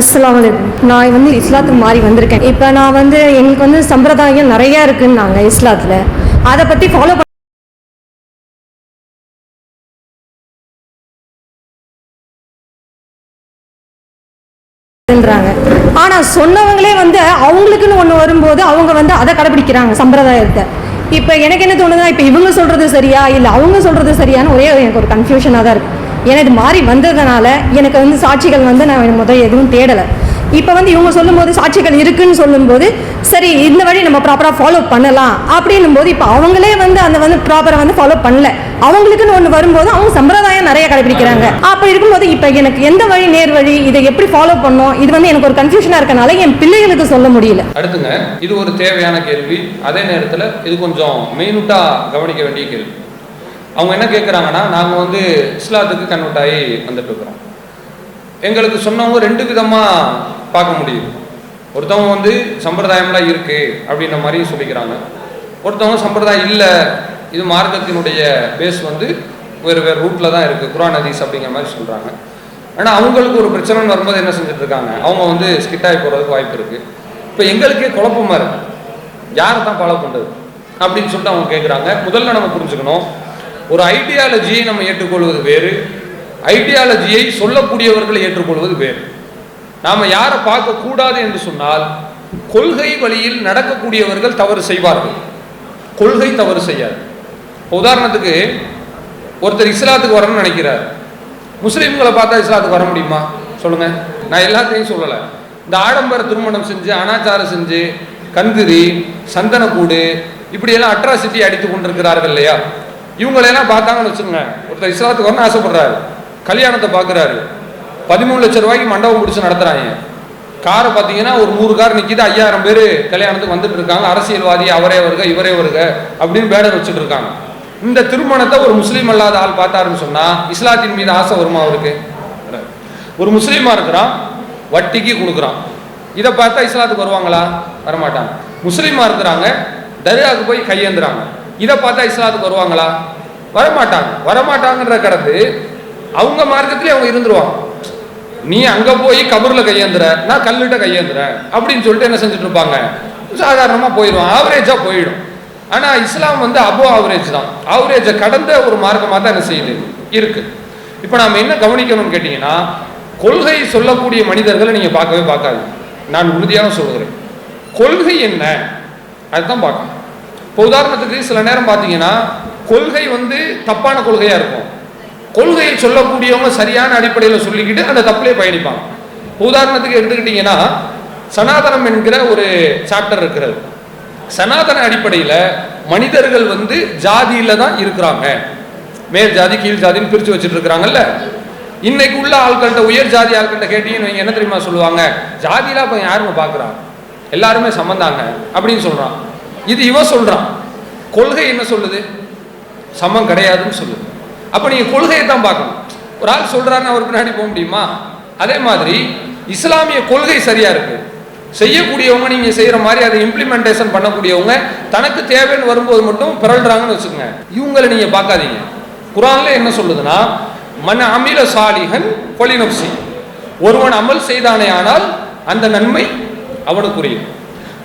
அஸ்லாம் நான் வந்து இஸ்லாத்துக்கு மாறி வந்திருக்கேன். இப்போ நான் வந்து எங்களுக்கு வந்து சம்பிரதாயம் நிறையா இருக்குன்னாங்க இஸ்லாத்தில். அதை பற்றி ஃபாலோ பண்ண ஆனா சொன்னவங்களே வந்து அவங்களுக்குன்னு ஒண்ணு வரும்போது அவங்க வந்து அதை கடைபிடிக்கிறாங்க சம்பிரதாயத்தை. இப்போ எனக்கு என்ன தோணுதுன்னா இப்போ இவங்க சொல்றது சரியா? இல்லை அவங்க சொல்றது சரியான்னு ஒரே எனக்கு ஒரு கன்ஃபியூஷனாக தான் இருக்கு. ஏன்னா இது மாறி வந்ததுனால எனக்கு வந்து சாட்சிகள் வந்து நான் முதல் எதுவும் தேடலை. இப்போ வந்து இவங்க சொல்லும்போது சாட்சிகள் இருக்குன்னு சொல்லும்போது சரி இந்த வழி நம்ம ப்ராப்பராக ஃபாலோ பண்ணலாம் அப்படின்னும் போது இப்போ அவங்களே வந்து அந்த வந்து ப்ராப்பராக வந்து ஃபாலோ பண்ணல. அவங்களுக்குன்னு ஒன்று வரும்போது அவங்க சம்பிரதாயம் நிறைய கடைபிடிக்கிறாங்க. அப்படி இருக்கும்போது இப்போ எனக்கு எந்த வழி நேர் வழி இதை எப்படி ஃபாலோ பண்ணோம்? இது வந்து எனக்கு ஒரு கன்ஃபியூஷனாக இருக்கனால என் பிள்ளைகளுக்கு சொல்ல முடியல. அடுத்துங்க இது ஒரு தேவையான கேள்வி. அதே நேரத்தில் இது கொஞ்சம் மெயினுட்டாக கவனிக்க வேண்டிய கேள்வி. அவங்க என்ன கேட்குறாங்கன்னா நாங்கள் வந்து இஸ்லாத்துக்கு கன்வெர்ட் ஆகி வந்துட்டு இருக்கிறோம். எங்களுக்கு சொன்னவங்க ரெண்டு விதமாக பார்க்க முடியுது. ஒருத்தவங்க வந்து சம்பிரதாயம்லாம் இருக்குது அப்படின்ற மாதிரி சொல்லிக்கிறாங்க. ஒருத்தவங்க சம்பிரதாயம் இல்லை இது மார்க்கத்தினுடைய பேஸ் வந்து வேறு வேறு ரூட்டில் தான் இருக்குது குரான் ஹதீஸ் அப்படிங்கிற மாதிரி சொல்கிறாங்க ஆனால் அவங்களுக்கு ஒரு பிரச்சனைன்னு வரும்போது என்ன செஞ்சுட்டு இருக்காங்க? அவங்க வந்து ஸ்கிட்டாகி போகிறதுக்கு வாய்ப்பு இருக்குது இப்போ எங்களுக்கே குழப்பமாக இருக்குது யாரை தான் ஃபாலோ பண்ணுறது அப்படின்னு சொல்லிட்டு அவங்க கேட்குறாங்க முதல்ல நம்ம புரிஞ்சுக்கணும் ஒரு ஐடியாலஜியை நம்ம ஏற்றுக்கொள்வது வேறு ஐடியாலஜியை சொல்லக்கூடியவர்களை ஏற்றுக்கொள்வது வேறு. நாம் யாரை பார்க்கக்கூடாது என்று சொன்னால் கொள்கை வழியில் நடக்கக்கூடியவர்கள் தவறு செய்வார்கள். கொள்கை தவறு செய்யாது. உதாரணத்துக்கு ஒருத்தர் இஸ்லாத்துக்கு வரணும்னு நினைக்கிறார். முஸ்லீம்களை பார்த்தா இஸ்லாத்துக்கு வர முடியுமா? சொல்லுங்க. நான் எல்லாத்தையும் சொல்லலை. இந்த ஆடம்பர திருமணம் செஞ்சு அனாச்சாரம் செஞ்சு கந்திரி சந்தனக்கூடு இப்படியெல்லாம் அட்ராசிட்டி அடித்து கொண்டிருக்கிறார்கள் இல்லையா? இவங்களெல்லாம் பார்த்தாங்கன்னு வச்சுக்கோங்க. ஒருத்தர் இஸ்லாத்துக்கு வரணும்னு ஆசைப்படுறாரு. கல்யாணத்தை பார்க்குறாரு. பதிமூணு லட்சம் ரூபாய்க்கு மண்டபம் பிடிச்சி நடத்துகிறாங்க காரை பார்த்தீங்கன்னா ஒரு நூறு கார் நிற்கிது ஐயாயிரம் பேர் கல்யாணத்துக்கு வந்துட்டு இருக்காங்க. அரசியல்வாதி அவரே வருக இவரே வருக அப்படின்னு பேடர் வச்சுட்டு இருக்காங்க. இந்த திருமணத்தை ஒரு முஸ்லீம் அல்லாத ஆள் பார்த்தாருன்னு சொன்னால் இஸ்லாத்தின் மீது ஆசை வருமா அவருக்கு? ஒரு முஸ்லீமாக இருக்கிறான் வட்டிக்கு கொடுக்குறான். இதை பார்த்தா இஸ்லாத்துக்கு வருவாங்களா? வரமாட்டாங்க. முஸ்லீமாக இருக்கிறாங்க தர்காவுக்கு போய் கையேந்துறாங்க. இதை பார்த்தா இஸ்லாத்துக்கு வருவாங்களா? வரமாட்டாங்க. வரமாட்டாங்கன்ற கடந்து அவங்க மார்க்கத்திலே அவங்க இருந்துருவாங்க. நீ அங்க போய் கபூர்ல கையேந்துற நான் கல்லுட்ட கையேந்துறேன் அப்படின்னு சொல்லிட்டு என்ன செஞ்சுட்டு இருப்பாங்க சாதாரணமா போயிடும். ஆவரேஜா போயிடும். ஆனா இஸ்லாம் வந்து அபோ ஆவரேஜ் தான். ஆவரேஜை கடந்த ஒரு மார்க்கமா தான் என்ன செய்யுது? இருக்கு. இப்போ நாம என்ன கவனிக்கணும்னு கேட்டீங்கன்னா கொள்கை சொல்லக்கூடிய மனிதர்களை நீங்க பார்க்கவே பார்க்காது நான் உறுதியாக சொல்கிறேன் கொள்கை என்ன? அதுதான் பார்க்கணும். இப்போ உதாரணத்துக்கு சில நேரம் பார்த்தீங்கன்னா கொள்கை வந்து தப்பான கொள்கையா இருக்கும். கொள்கையை சொல்லக்கூடியவங்க சரியான அடிப்படையில் சொல்லிக்கிட்டு அந்த தப்பிலே பயணிப்பாங்க. உதாரணத்துக்கு எடுத்துக்கிட்டிங்கன்னா சனாதனம் என்கிற ஒரு சாப்டர் இருக்கிறது. சனாதன அடிப்படையில் மனிதர்கள் வந்து ஜாதியில தான் இருக்கிறாங்க. மேல் ஜாதி கீழ் ஜாதின்னு பிரித்து வச்சுட்டு இருக்கிறாங்கல்ல. இன்னைக்கு உள்ள ஆட்கள்கிட்ட உயர் ஜாதி ஆட்கள்கிட்ட கேட்டீங்கன்னு என்ன தெரியுமா சொல்லுவாங்க? ஜாதிலாம் இப்போ யாருமே பார்க்குறாங்க எல்லாருமே சம்மந்தாங்க அப்படின்னு சொல்கிறான் இது இவன் சொல்றான். கொள்கை என்ன சொல்லுது? சமம் கிடையாதுன்னு சொல்லுது. அப்போ நீங்கள் கொள்கையை தான் பார்க்கணும். ஒரு ஆள் சொல்றாருன்னு அவர் பின்னாடி போக முடியுமா? அதே மாதிரி இஸ்லாமிய கொள்கை சரியா இருக்கு. செய்யக்கூடியவங்க நீங்க செய்யற மாதிரி அதை இம்ப்ளிமெண்டேஷன் பண்ணக்கூடியவங்க தனக்கு தேவைன்னு வரும்போது மட்டும் பிறல்றாங்கன்னு வச்சுக்கோங்க. இவங்களை நீங்க பார்க்காதீங்க. குரான்ல என்ன சொல்லுதுன்னா மன அமில சாலிகன் பொலினப்சி ஒருவன் அமல் செய்தானே ஆனால் அந்த நன்மை அவனுக்குரிய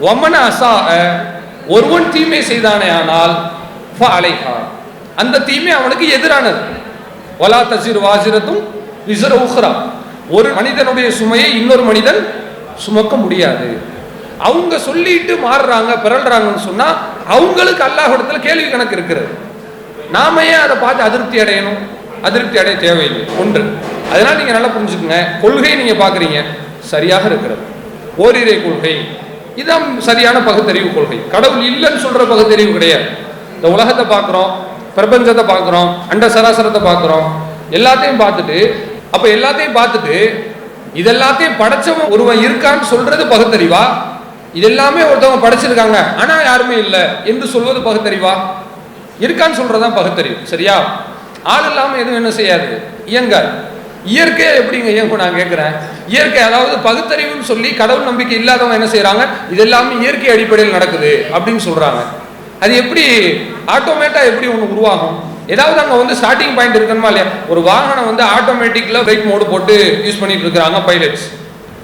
ஒமன அசா ஒருவன் தீமை செய்தானே ஆனால் அலைஹா. அந்த தீமை அவனுக்கு எதிரானது. வலா தசிர் வாசிரத்தும் விசர உஹ்ரா ஒரு மனிதனுடைய சுமையை இன்னொரு மனிதன் சுமக்க முடியாது. அவங்க சொல்லிட்டு மாறுறாங்க பிறல்றாங்கன்னு சொன்னா அவங்களுக்கு அல்லாஹிடத்துல கேள்வி கணக்கு இருக்கிறது. நாம ஏன் அதை பார்த்து அதிருப்தி அடையணும்? அதிருப்தி அடைய தேவையில்லை. ஒன்று அதனால நீங்க நல்லா புரிஞ்சுக்கோங்க. கொள்கையை நீங்க பாக்குறீங்க சரியாக இருக்கிறது. ஓரிரை கொள்கை. இதான் சரியான பகுத்தறிவு கொள்கை. கடவுள் இல்லைன்னு சொல்ற பகுத்தறிவு கிடையாது. இந்த உலகத்தை பார்க்குறோம் பிரபஞ்சத்தை பார்க்குறோம் அண்ட சராசரத்தை பார்க்குறோம் எல்லாத்தையும் பார்த்துட்டு அப்போ எல்லாத்தையும் பார்த்துட்டு இதெல்லாத்தையும் படைச்சவன் ஒருவன் இருக்கான்னு சொல்றது பகுத்தறிவா? இதெல்லாமே ஒருத்தவங்க படைச்சிருக்காங்க ஆனால் யாருமே இல்லை என்று சொல்வது பகுத்தறிவா? இருக்கான்னு சொல்றதுதான் பகுத்தறிவு சரியா? ஆள் இல்லாமல் எதுவும் என்ன செய்யாது? இயங்காது. இயற்கையா எப்படிங்க இயங்கும் நான் கேட்கிறேன்? இயற்கை அதாவது பகுத்தறிவுன்னு சொல்லி கடவுள் நம்பிக்கை இல்லாதவங்க என்ன செய்கிறாங்க இது எல்லாமே இயற்கை அடிப்படையில் நடக்குது அப்படின்னு சொல்றாங்க. அது எப்படி ஆட்டோமேட்டா எப்படி ஒன்று உருவாகும்? ஏதாவது அங்கே வந்து ஸ்டார்டிங் பாயிண்ட் இருக்கணுமா இல்லையா? ஒரு வாகனம் வந்து ஆட்டோமேட்டிக்கில் பிரேக் மோடு போட்டு யூஸ் பண்ணிட்டு இருக்கிறாங்க பைலட்ஸ்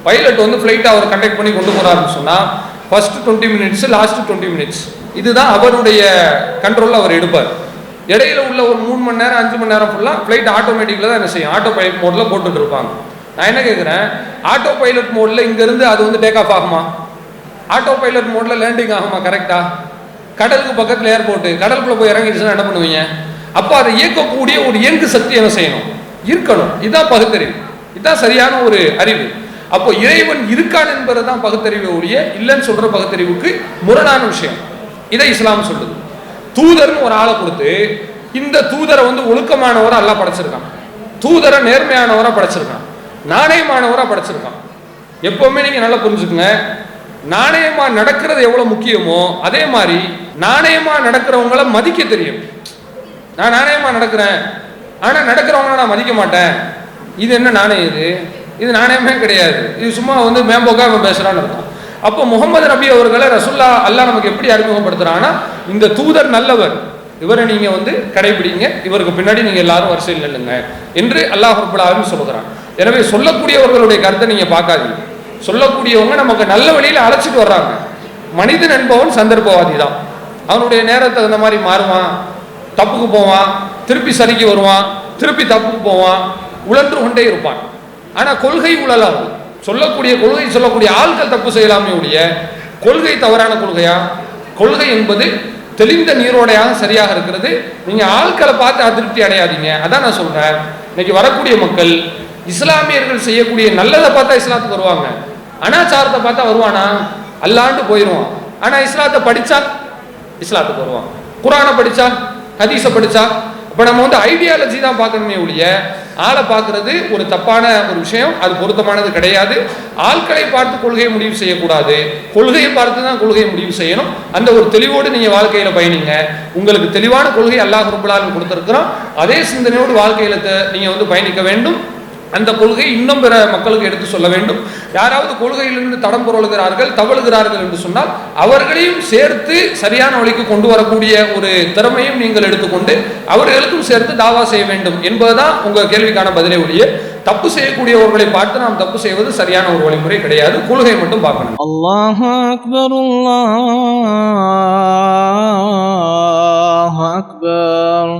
பைலட் வந்து ஃப்ளைட்டை அவர் கண்டக்ட் பண்ணி கொண்டு போறாருன்னு சொன்னால் first twenty minutes last twenty minutes இதுதான் அவருடைய கண்ட்ரோலில் அவர் எடுப்பார். இடையில உள்ள ஒரு மூணு மணி நேரம் அஞ்சு மணி நேரம் ஃபுல்லாக ஃப்ளைட் ஆட்டோமேட்டிக்கில் தான் என்ன செய்யும்? ஆட்டோ பைலட் மோடில் போட்டுட்டு இருப்பாங்க. நான் என்ன கேட்குறேன் ஆட்டோ பைலட் மோடில் இங்கேருந்து அது வந்து டேக் ஆஃப் ஆகுமா? ஆட்டோ பைலட் மோடில் லேண்டிங் ஆகுமா? கரெக்டா கடலுக்கு பக்கத்தில் ஏர்போர்ட்டு கடலுக்குள்ள போய் இறங்கிடுச்சுன்னா என்ன பண்ணுவீங்க? அப்போ அதை இயக்கக்கூடிய ஒரு இயங்கு சக்தி என்ன செய்யணும்? இருக்கணும். இதுதான் பகுத்தறிவு. இதுதான் சரியான ஒரு அறிவு. அப்போ இறைவன் இருக்கான் என்பது தான் பகுத்தறிவு ஒழிய இல்லைன்னு சொல்ற பகுத்தறிவுக்கு முரணான விஷயம். இதை இஸ்லாம் சொல்லுது. தூதர்னு ஒரு ஆளை கொடுத்து இந்த தூதரை வந்து ஒழுக்கமானவரை அல்லா படைச்சிருக்கான். தூதரை நேர்மையானவரை படைச்சிருக்கான். நாணயமானவரை படைச்சிருக்கான். எப்பவுமே நீங்க நல்லா புரிஞ்சுக்கங்க. நாணயமா நடக்கிறது எவ்வளவு முக்கியமோ அதே மாதிரி நாணயமா நடக்கிறவங்கள மதிக்க தெரியும். நான் நாணயமா நடக்கிறேன். ஆனா நடக்கிறவங்கள நான் மதிக்க மாட்டேன். இது என்ன நாணயம் இது? இது நாணயமே கிடையாது. இது சும்மா வந்து மேம்போக்கா பேசுறான்னு இருக்கும் அப்போ முகமது நபி அவர்களை ரசுல்லா அல்லாஹ் நமக்கு எப்படி அறிமுகப்படுத்துறான்னா இந்த தூதர் நல்லவர். இவரை நீங்க வந்து கடைபிடிங்க. இவருக்கு பின்னாடி நீங்க எல்லாரும் வரிசையில் நில்லுங்க என்று அல்லாஹ் ரப்பல் சொல்லுகிறான் எனவே சொல்லக்கூடியவர்களுடைய கருத்தை நீங்க பார்க்காதீங்க. சொல்லக்கூடியவங்க நமக்கு நல்ல வழியில் அழைச்சிட்டு வர்றாங்க. மனிதன் என்பவன் சந்தர்ப்பவாதி தான். அவனுடைய நேரத்தை தகுந்த மாதிரி மாறுவான். தப்புக்கு போவான். திருப்பி சரிக்கு வருவான். திருப்பி தப்புக்கு போவான். உழன்று கொண்டே இருப்பான். ஆனா கொள்கை உழலாது சொல்லக்கூடிய கொள்கை சொல்லக்கூடிய ஆட்கள் தப்பு செய்யலாமே ஒழிய கொள்கை தவறான கொள்கையா? கொள்கை என்பது தெளிந்த நீரோடையாக சரியாக இருக்கிறது. நீங்க ஆட்களை பார்த்து அதிருப்தி அடையாதீங்க. அதான் நான் சொல்றேன். இன்னைக்கு வரக்கூடிய மக்கள் இஸ்லாமியர்கள் செய்யக்கூடிய நல்லதை பார்த்தா இஸ்லாத்துக்கு வருவாங்க. அனாச்சாரத்தை பார்த்தா வருவானா? அல்லாண்டு போயிடுவான் ஆனா இஸ்லாத்தை படிச்சா இஸ்லாத்துக்கு வருவான். குரானை படிச்சா ஹதீஸை படிச்சா இப்போ நம்ம வந்து ஐடியாலஜி தான் பார்க்கணுமே ஒழிய ஆளை பார்க்கறது ஒரு தப்பான ஒரு விஷயம் அது பொருத்தமானது கிடையாது. ஆட்களை பார்த்து கொள்கையை முடிவு செய்யக்கூடாது. கொள்கையை பார்த்து தான் கொள்கையை முடிவு செய்யணும். அந்த ஒரு தெளிவோடு நீங்கள் வாழ்க்கையில் பயணிங்க. உங்களுக்கு தெளிவான கொள்கை அல்லாஹ் ரபுல்லாலும் கொடுத்துருக்குறோம் அதே சிந்தனையோடு வாழ்க்கையில் நீங்கள் வந்து பயணிக்க வேண்டும். அந்த கொள்கை இன்னும் பிற மக்களுக்கு எடுத்து சொல்ல வேண்டும். யாராவது கொள்கையிலிருந்து தடம் புரளுகிறார்கள் தவழுகிறார்கள் என்று சொன்னால் அவர்களையும் சேர்த்து சரியான வழிக்கு கொண்டு வரக்கூடிய ஒரு திறமையும் நீங்கள் எடுத்துக்கொண்டு அவர்களுக்கும் சேர்த்து தாவா செய்ய வேண்டும் என்பதுதான் உங்கள் கேள்விக்கான பதிலை ஒழிய தப்பு செய்யக்கூடியவர்களை பார்த்து நாம் தப்பு செய்வது சரியான ஒரு வழிமுறை கிடையாது. கொள்கை மட்டும் பார்க்கணும். அல்லாஹ் அக்பர் அல்லாஹ் அக்பர்.